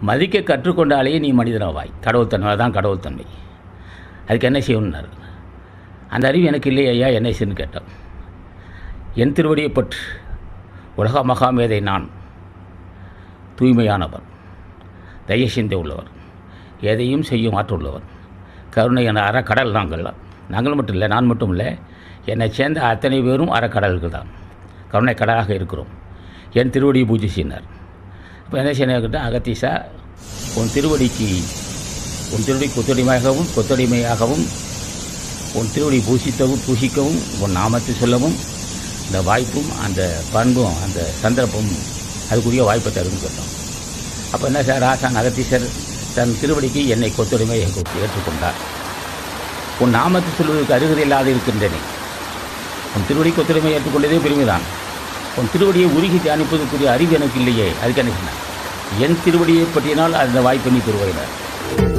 மதிக்க கற்றுக்கொண்டாலேயே நீ மனிதனாவாய். கடவுள்தன்மை தான் கடவுள்தன்மை. அதுக்கு என்ன செய்யணும்னாரு? அந்த அறிவு எனக்கு இல்லையே ஐயா என்ன செய்யணும்னு கேட்டோம் என் திருவடியை பற்று உலக மகாமேதை நான் தூய்மையானவர் தைய சிந்தை உள்ளவர் எதையும் செய்யும் ஆற்றுள்ளவர் கருணை என அறக்கடல் நாங்கள். நாங்கள் மட்டும் இல்லை நான் மட்டும் இல்லை என்னை சேர்ந்த அத்தனை பேரும் அறக்கடல்கள் தான். கருணை கடலாக இருக்கிறோம். என் திருவடியை பூஜை செய்யினார். இப்போ என்ன செய்யணும் அகத்தீசா உன் திருவடிக்கு உன் திருவடி கொத்தடிமையாகவும் கொத்தடிமையாகவும் உன் திருவடி பூசித்தவும் பூசிக்கவும் உன் நாமத்தை சொல்லவும் இந்த வாய்ப்பும் அந்த பண்பும் அந்த சந்தர்ப்பமும் அதுக்குரிய வாய்ப்பை தருன்னு கேட்டோம். அப்போ என்ன சார் ராசான் அகத்தீசர் தன் திருவடிக்கு என்னை கொத்தடிமை ஏற்றுக்கொண்டார். உன் நாமத்தை சொல்வதற்கு அருகதை இல்லாது இருக்கின்றனே. உன் திருவடி கொத்தடிமை ஏற்றுக்கொண்டதே பெருமைதான். உன் திருவடியை உருகி தியானிப்பதற்குரிய அறிவு எனக்கு இல்லையே அதுக்கு என்ன என் திருவடியை பற்றினால் அந்த வாய்ப்பு நீ பெறுவாயினார்